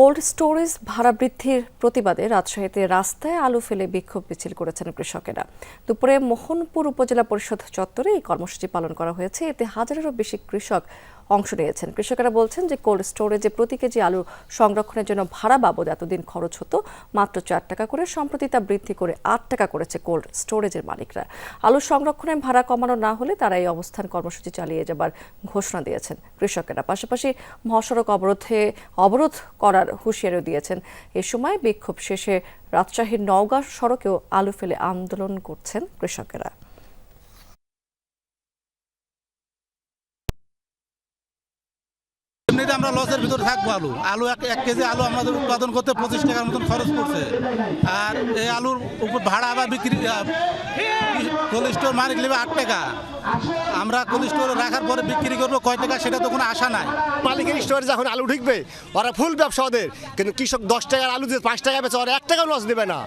Cold storage ভাড়া বৃদ্ধির প্রতিবাদে রাজশাহীতে রাস্তায় আলু ফেলে বিক্ষোভ মিছিল করেছেন কৃষকেরা। দুপুরে মোহনপুর উপজেলা পরিষদ চত্বরে এই কর্মসূচি পালন করা হয়েছে। এতে হাজারেরও বেশি কৃষক অংশ নিয়েছেন। কৃষকেরা বলছেন যে, কোল্ড স্টোরেজে প্রতি কেজি আলু সংরক্ষণের জন্য ভাড়া বাবদ এতদিন খরচ হতো। মাত্র চার টাকা করে, সম্প্রতি তা বৃদ্ধি করে আট টাকা করেছে কোল্ড স্টোরেজের মালিকরা। আলু সংরক্ষণের ভাড়া কমানো না হলে তারা এই অবস্থান কর্মসূচি চালিয়ে যাবার ঘোষণা দিয়েছেন কৃষকেরা। পাশাপাশি মহাসড়ক অবরোধে, অবরোধ করার হুঁশিয়ারিও দিয়েছেন। এ সময় বিক্ষোভ শেষে রাজশাহীর নওগাঁ সড়কেও আলু ফেলে আন্দোলন করছেন কৃষকেরা। এমনিতে আমরা লসের ভিতরে থাকব আলু। আলু এক কেজি আলু আমাদের উৎপাদন করতে পঁচিশ টাকার মতন খরচ পড়ছে। আর এই আলুর উপর ভাড়া আবার বিক্রি কোল্ড স্টোর মালিক নেবে আট টাকা। আমরা কোল্ড স্টোরে রাখার পরে বিক্রি করব কয় টাকা সেটা তো কোনো আশা নাই। মালিকের স্টোরে যখন আলু ঢুকবে, ওরা ফুল ব্যবসা ওদের। কিন্তু কৃষক দশ টাকার আলু দিয়ে পাঁচ টাকা বেচে, ওরা এক টাকাও লস দেবে না।